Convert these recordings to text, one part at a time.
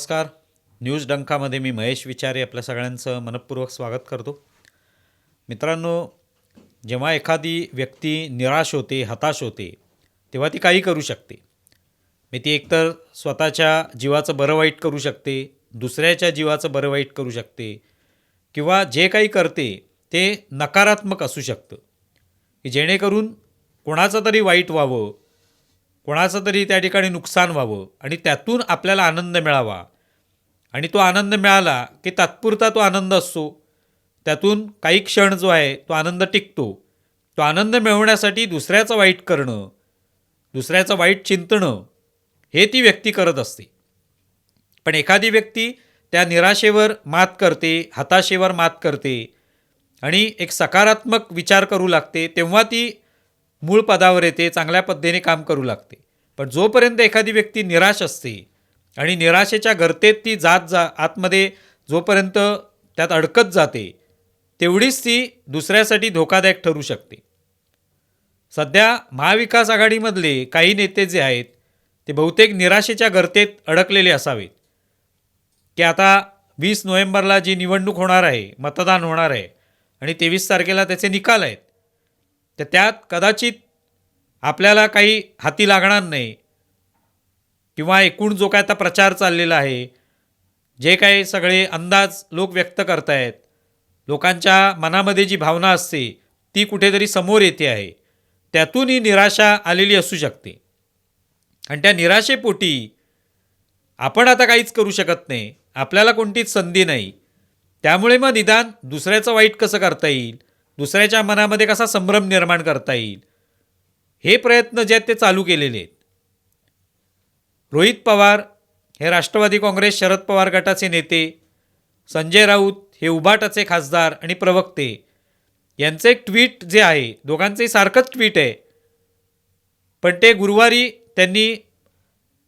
नमस्कार. न्यूज डंकामध्ये मी महेश विचारे आपल्या सगळ्यांचं मनपूर्वक स्वागत करतो. मित्रांनो जेव्हा एखादी व्यक्ती निराश होते हताश होते तेव्हा ती काही करू शकते. मी ती एकतर स्वतःच्या जीवाचं बरं वाईट करू शकते दुसऱ्याच्या जीवाचं बरं वाईट करू शकते किंवा जे काही करते ते नकारात्मक असू शकतं. की जेणेकरून कोणाचं तरी वाईट व्हावं कोणाचं तरी त्या ठिकाणी नुकसान व्हावं आणि त्यातून आपल्याला आनंद मिळावा. आणि तो आनंद मिळाला की तात्पुरता तो आनंद असतो. त्यातून काही क्षण जो आहे तो आनंद टिकतो. तो आनंद मिळवण्यासाठी दुसऱ्याचं वाईट करणं दुसऱ्याचं वाईट चिंतणं हे ती व्यक्ती करत असते. पण एखादी व्यक्ती त्या निराशेवर मात करते हताशेवर मात करते आणि एक सकारात्मक विचार करू लागते तेव्हा ती मूळ पदावर येते चांगल्या पद्धतीने काम करू लागते. पण जोपर्यंत एखादी व्यक्ती निराश असते आणि निराशेच्या गर्तेत ती जात जा आतमध्ये जोपर्यंत त्यात अडकत जाते तेवढीच ती दुसऱ्यासाठी धोकादायक ठरू शकते. सध्या महाविकास आघाडीमधले काही नेते जे आहेत ते बहुतेक निराशेच्या गर्तेत अडकलेले असावेत. की आता वीस नोव्हेंबरला जी निवडणूक होणार आहे मतदान होणार आहे आणि तेवीस तारखेला त्याचे निकाल आहेत तर त्यात कदाचित आपल्याला काही हाती लागणार नाही. किंवा एकूण जो काय आता प्रचार चाललेला आहे जे काही सगळे अंदाज लोक व्यक्त करतायत लोकांच्या मनामध्ये जी भावना असते ती कुठेतरी समोर येते आहे. त्यातून ही निराशा आलेली असू शकते. आणि त्या निराशेपोटी आपण आता काहीच करू शकत नाही. आपल्याला कोणतीच संधी नाही. त्यामुळे मग निदान दुसऱ्याचं वाईट कसं करता येईल? दुसऱ्याच्या मनामध्ये कसा संभ्रम निर्माण करता येईल? हे प्रयत्न जे आहेत ते चालू केलेले आहेत. रोहित पवार हे राष्ट्रवादी काँग्रेस शरद पवार गटाचे नेते संजय राऊत हे उबाटाचे खासदार आणि प्रवक्ते. यांचं एक ट्विट जे आहे दोघांचंही सारखंच ट्विट आहे. पण ते गुरुवारी त्यांनी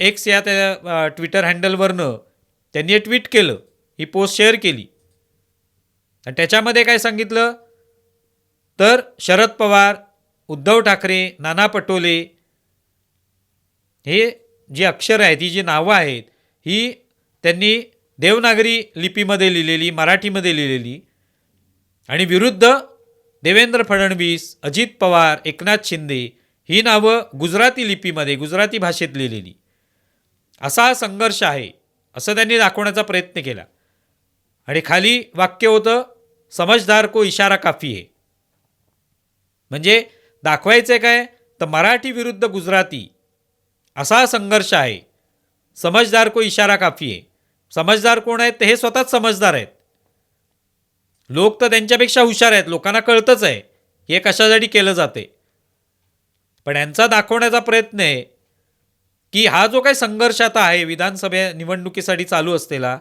एक्स या त्या ट्विटर हँडलवरनं त्यांनी हे ट्विट केलं ही पोस्ट शेअर केली. आणि त्याच्यामध्ये काय सांगितलं? तर शरद पवार उद्धव ठाकरे नाना पटोले हे जी अक्षरं आहेत ही जी नावं आहेत ही त्यांनी देवनागरी लिपीमध्ये लिहिलेली मराठीमध्ये लिहिलेली. आणि विरुद्ध देवेंद्र फडणवीस अजित पवार एकनाथ शिंदे ही नावं गुजराती लिपीमध्ये गुजराती भाषेत लिहिलेली. असा संघर्ष आहे असं त्यांनी दाखवण्याचा प्रयत्न केला. आणि खाली वाक्य होतं समजदार को इशारा काफी आहे म्हणजे दाखवायचं काय? तर मराठी विरुद्ध गुजराती. असा संघर्ष आहे. समजदार को इशारा काफी आहे. समजदार कोण आहेत? तर हे स्वतःच समजदार आहेत. लोक तर त्यांच्यापेक्षा हुशार आहेत. लोकांना कळतंच आहे. हे कशासाठी केलं जाते? पण यांचा दाखवण्याचा प्रयत्न आहे की हा जो काही संघर्ष आता आहे विधानसभे निवडणुकीसाठी चालू असलेला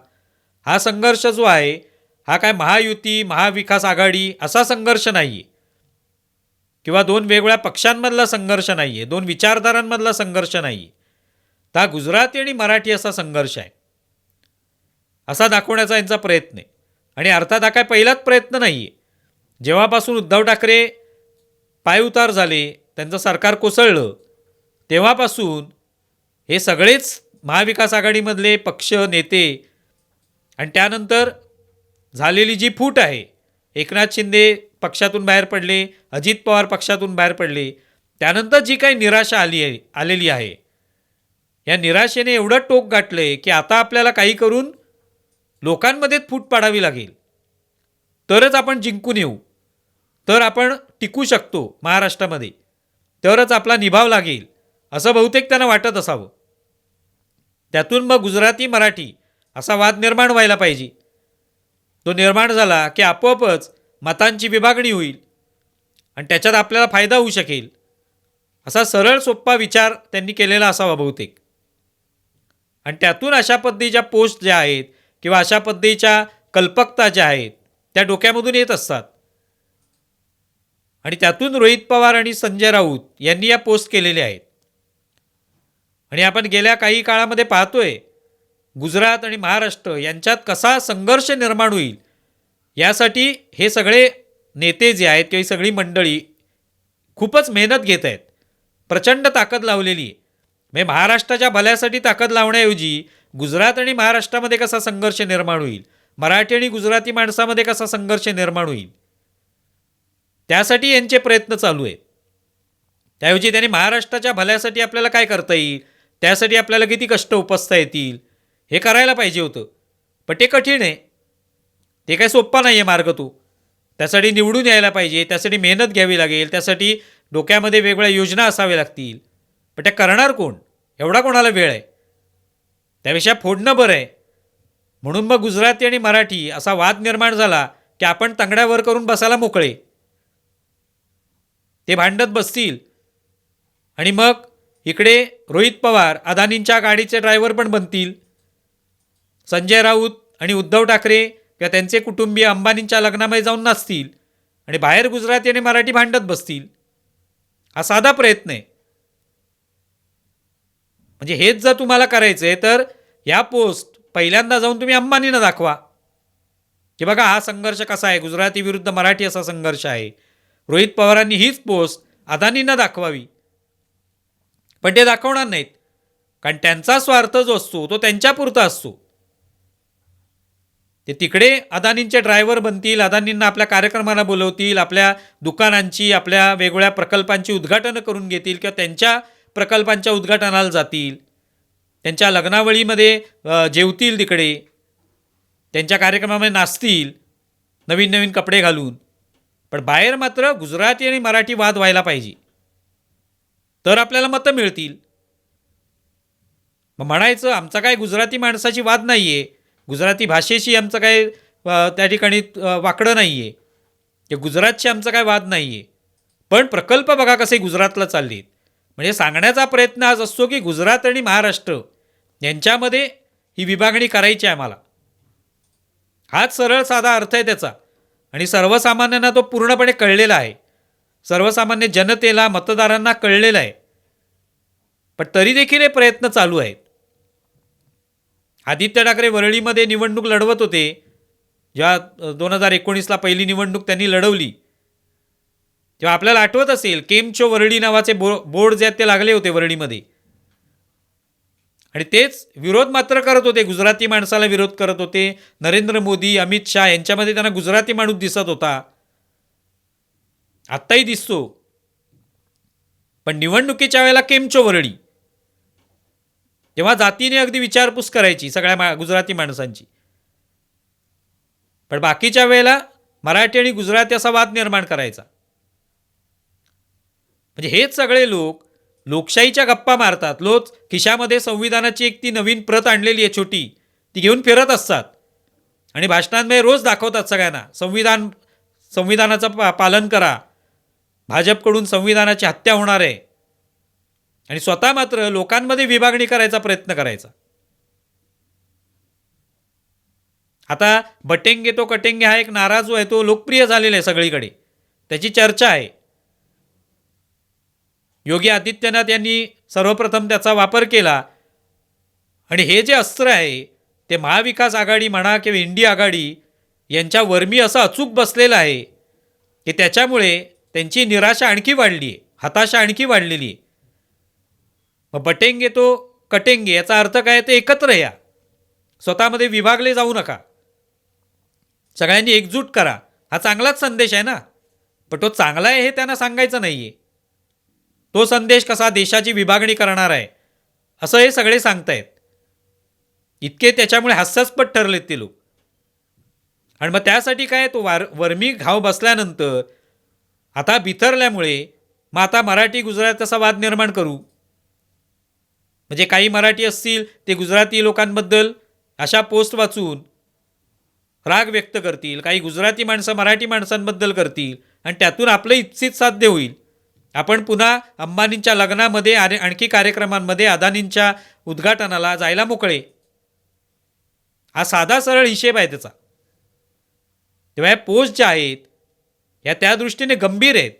हा संघर्ष जो आहे हा काय महायुती महाविकास आघाडी असा संघर्ष नाही आहे किंवा दोन वेगवेगळ्या पक्षांमधला संघर्ष नाही आहे दोन विचारधारांमधला संघर्ष नाही आहे तर हा गुजराती आणि मराठी असा संघर्ष आहे. असा दाखवण्याचा यांचा प्रयत्न आहे. आणि अर्थात हा काय पहिलाच प्रयत्न नाही आहे जेव्हापासून उद्धव ठाकरे पायउतार झाले त्यांचं सरकार कोसळलं तेव्हापासून हे सगळेच महाविकास आघाडीमधले पक्ष नेते आणि त्यानंतर झालेली जी फूट आहे एकनाथ शिंदे पक्षातून बाहेर पडले अजित पवार पक्षातून बाहेर पडले त्यानंतर जी काही निराशा आली आहे आलेली आहे या निराशेने एवढं टोक गाठलं आहे की आता आपल्याला काही करून लोकांमध्ये फूट पाडावी लागेल. तरच आपण जिंकून येऊ. तर आपण टिकू शकतो महाराष्ट्रामध्ये. तरच आपला निभाव लागेल असं बहुतेक त्यांना वाटत असावं. त्यातून मग गुजराती मराठी असा वाद निर्माण व्हायला पाहिजे. तो निर्माण झाला की आपोआपच मतांची विभागणी होईल आणि त्याच्यात आपल्याला फायदा होऊ शकेल. असा सरळ सोप्पा विचार त्यांनी केलेला असावा बहुतेक. आणि त्यातून अशा पद्धतीच्या पोस्ट ज्या आहेत किंवा अशा पद्धतीच्या कल्पकता ज्या आहेत त्या डोक्यामधून येत असतात. आणि त्यातून रोहित पवार आणि संजय राऊत यांनी या पोस्ट केलेल्या आहेत. आणि आपण गेल्या काही काळामध्ये पाहतोय गुजरात आणि महाराष्ट्र यांच्यात कसा संघर्ष निर्माण होईल यासाठी हे सगळे नेते जे आहेत किंवा ही सगळी मंडळी खूपच मेहनत घेत आहेत. प्रचंड ताकद लावलेली आहे. म्हणजे महाराष्ट्राच्या भल्यासाठी ताकद लावण्याऐवजी गुजरात आणि महाराष्ट्रामध्ये कसा संघर्ष निर्माण होईल? मराठी आणि गुजराती माणसामध्ये कसा संघर्ष निर्माण होईल? त्यासाठी यांचे प्रयत्न चालू आहेत. त्याऐवजी त्यांनी महाराष्ट्राच्या भल्यासाठी आपल्याला काय करता येईल? त्यासाठी आपल्याला किती कष्ट उपसता येतील? हे करायला पाहिजे होतं. पण ते कठीण आहे. ते काय सोप्पा नाही आहे मार्ग तो. त्यासाठी निवडून यायला पाहिजे त्यासाठी मेहनत घ्यावी लागेल त्यासाठी डोक्यामध्ये वेगवेगळ्या योजना असाव्या लागतील. पण त्या करणार कोण? एवढा कोणाला वेळ आहे? त्यापेक्षा फोडणं बरं आहे. म्हणून मग गुजराती आणि मराठी असा वाद निर्माण झाला की आपण तंगड्यावर करून बसायला मोकळे. ते भांडत बसतील. आणि मग इकडे रोहित पवार अदानींच्या गाडीचे ड्रायव्हर पण बनतील. संजय राऊत आणि उद्धव ठाकरे किंवा त्यांचे कुटुंबीय अंबानींच्या लग्नामध्ये जाऊन नसतील आणि बाहेर गुजराती आणि मराठी भांडत बसतील हा साधा प्रयत्न आहे. म्हणजे हेच जर तुम्हाला करायचं आहे तर या पोस्ट पहिल्यांदा जाऊन तुम्ही अंबानींना दाखवा. की बघा हा संघर्ष कसा आहे? गुजराती विरुद्ध मराठी असा संघर्ष आहे. रोहित पवारांनी हीच पोस्ट अदानींना दाखवावी. पण ते दाखवणार नाहीत. कारण त्यांचा स्वार्थ जो असतो तो त्यांच्यापुरता असतो. ते तिकडे अदानींचे ड्रायव्हर बनतील अदानींना आपल्या कार्यक्रमाला बोलवतील आपल्या दुकानांची आपल्या वेगवेगळ्या प्रकल्पांची उद्घाटनं करून घेतील किंवा त्यांच्या प्रकल्पांच्या उद्घाटनाला जातील. त्यांच्या लग्नावळीमध्ये जेवतील तिकडे. त्यांच्या कार्यक्रमामध्ये नाचतील नवीन नवीन कपडे घालून. पण बाहेर मात्र गुजराती आणि मराठी वाद व्हायला पाहिजे. तर आपल्याला मतं मिळतील. मग म्हणायचं आमचा काय गुजराती माणसाची वाद नाही आहे गुजराती भाषेशी आमचं काय त्या ठिकाणी वाकडं नाही आहे की गुजरातशी आमचा काय वाद नाही आहे पण प्रकल्प बघा कसे गुजरातला चाललेत. म्हणजे सांगण्याचा प्रयत्न आज असतो की गुजरात आणि महाराष्ट्र यांच्यामध्ये ही विभागणी करायची आहे आम्हाला. हाच सरळ साधा अर्थ आहे त्याचा. आणि सर्वसामान्यांना तो पूर्णपणे कळलेला आहे. सर्वसामान्य जनतेला मतदारांना कळलेलं आहे. पण तरी देखील हे प्रयत्न चालू आहेत. आदित्य ठाकरे वरळीमध्ये निवडणूक लढवत होते. जेव्हा दोन हजार एकोणीसला पहिली निवडणूक त्यांनी लढवली. तेव्हा आपल्याला आठवत असेल केमचो वरळी नावाचे बो बोर्ड जे आहेत ते लागले होते वरळीमध्ये. आणि तेच विरोध मात्र करत होते गुजराती माणसाला विरोध करत होते. नरेंद्र मोदी अमित शहा यांच्यामध्ये त्यांना गुजराती माणूस दिसत होता. आत्ताही दिसतो. पण निवडणुकीच्या वेळेला केमचो वरळी? तेव्हा जातीने अगदी विचारपूस करायची सगळ्या मा गुजराती माणसांची. पण बाकीच्या वेळेला मराठी आणि गुजराती असा वाद निर्माण करायचा. म्हणजे हेच सगळे लोक लोकशाहीच्या गप्पा मारतात. लोक खिशामध्ये संविधानाची एक ती नवीन प्रत आणलेली आहे छोटी. ती घेऊन फिरत असतात. आणि भाषणांमध्ये रोज दाखवतात सगळ्यांना संविधान संविधानाचं पा पालन करा. भाजपकडून संविधानाची हत्या होणार आहे. आणि स्वतः मात्र लोकांमध्ये विभागणी करायचा प्रयत्न करायचा. आता बटेंगे तो कटेंगे हा एक नारा जो आहे तो लोकप्रिय झालेला आहे सगळीकडे. त्याची चर्चा आहे. योगी आदित्यनाथ यांनी सर्वप्रथम त्याचा वापर केला. आणि हे जे अस्त्र आहे ते महाविकास आघाडी म्हणा किंवा इंडिया आघाडी यांच्या वर्मी असं अचूक बसलेलं आहे की त्याच्यामुळे त्यांची निराशा आणखी वाढली आहे हताशा आणखी वाढलेली आहे. मग बटेंगे तो कटेंगे याचा अर्थ काय ते एकत्र या. स्वतःमध्ये विभागले जाऊ नका. सगळ्यांनी एकजूट करा. हा चांगलाच संदेश आहे ना? पण तो चांगला आहे हे त्यांना सांगायचं नाही आहे तो संदेश कसा देशाची विभागणी करणार आहे? असं हे सगळे सांगतायत. इतके त्याच्यामुळे हास्यास्पद ठरलेत ते लोक. आणि मग त्यासाठी काय तो वार वर्मी घाव बसल्यानंतर आता बिथरल्यामुळे मग आता मराठी गुजरात तसा वाद निर्माण करू. म्हणजे काही मराठी असतील ते गुजराती लोकांबद्दल अशा पोस्ट वाचून राग व्यक्त करतील काही गुजराती माणसं मराठी माणसांबद्दल करतील आणि त्यातून आपलं इच्छित साध्य होईल. आपण पुन्हा अंबानींच्या लग्नामध्ये आणि आणखी कार्यक्रमांमध्ये अदानींच्या उद्घाटनाला जायला मोकळे. हा साधा सरळ हिशेब आहे त्याचा. तेव्हा या पोस्ट ज्या आहेत या त्या दृष्टीने गंभीर आहेत.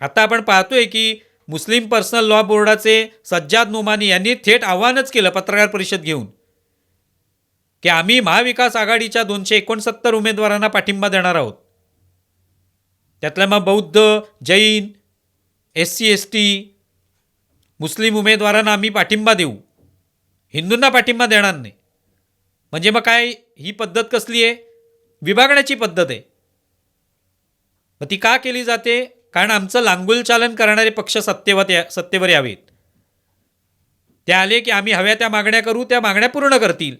आता आपण पाहतोय की मुस्लिम पर्सनल लॉ बोर्डाचे सज्जाद नुमानी यांनी थेट आव्हानच केलं पत्रकार परिषद घेऊन. की आम्ही महाविकास आघाडीच्या दोनशे एकोणसत्तर उमेदवारांना पाठिंबा देणार आहोत. त्यातल्या मग बौद्ध Jain S C S T मुस्लिम उमेदवारांना आम्ही पाठिंबा देऊ. हिंदूंना पाठिंबा देणार नाही. म्हणजे मग काय? ही पद्धत कसली आहे? विभागण्याची पद्धत आहे. मग ती का केली जाते? कारण आमचं लांगुलचालन करणारे पक्ष सत्तेवर या सत्तेवर यावेत. ते आले की आम्ही हव्या त्या मागण्या करू त्या मागण्या पूर्ण करतील.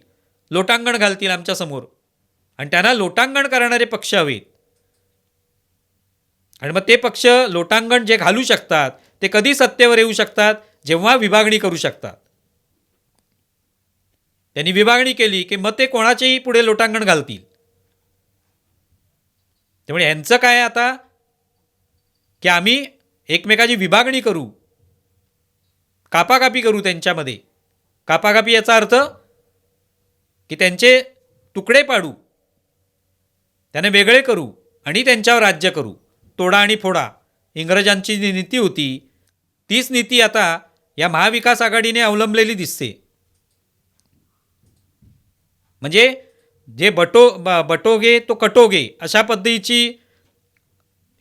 लोटांगण घालतील आमच्यासमोर आणि त्यांना लोटांगण करणारे पक्ष हवेत. आणि मग ते पक्ष लोटांगण जे घालू शकतात ते कधी सत्तेवर येऊ शकतात? जेव्हा विभागणी करू शकतात. त्यांनी विभागणी केली की मग ते कोणाचेही पुढे लोटांगण घालतील. त्यामुळे यांचं काय आता? की आम्ही एकमेकाची विभागणी करू कापाकापी करू त्यांच्यामध्ये. कापाकापी याचा अर्थ की त्यांचे तुकडे पाडू त्याने वेगळे करू आणि त्यांच्यावर राज्य करू. तोडा आणि फोडा इंग्रजांची जी नीती होती तीच नीती आता या महाविकास आघाडीने अवलंबलेली दिसते. म्हणजे जे बटो ब बटोगे तो कटोगे अशा पद्धतीची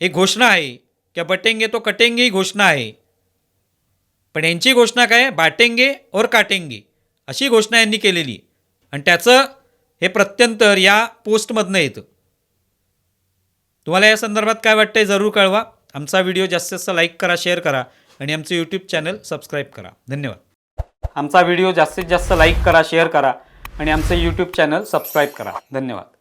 एक घोषणा आहे. क्या बटेंगे तो कटेंगे ही घोषणा आहे पण यांची घोषणा काय बाटेंगे और काटेंगे अशी घोषणा यांनी केलेली आणि त्याचं हे प्रत्यंतर या पोस्टमधनं येतं. तुम्हाला या संदर्भात काय वाटतंय जरूर कळवा. आमचा व्हिडिओ जास्तीत जास्त लाईक करा शेअर करा आणि आमचं यूट्यूब चॅनल सबस्क्राईब करा. धन्यवाद. आमचा व्हिडिओ जास्तीत जास्त लाईक करा शेअर करा आणि आमचं यूट्यूब चॅनल सबस्क्राईब करा. धन्यवाद.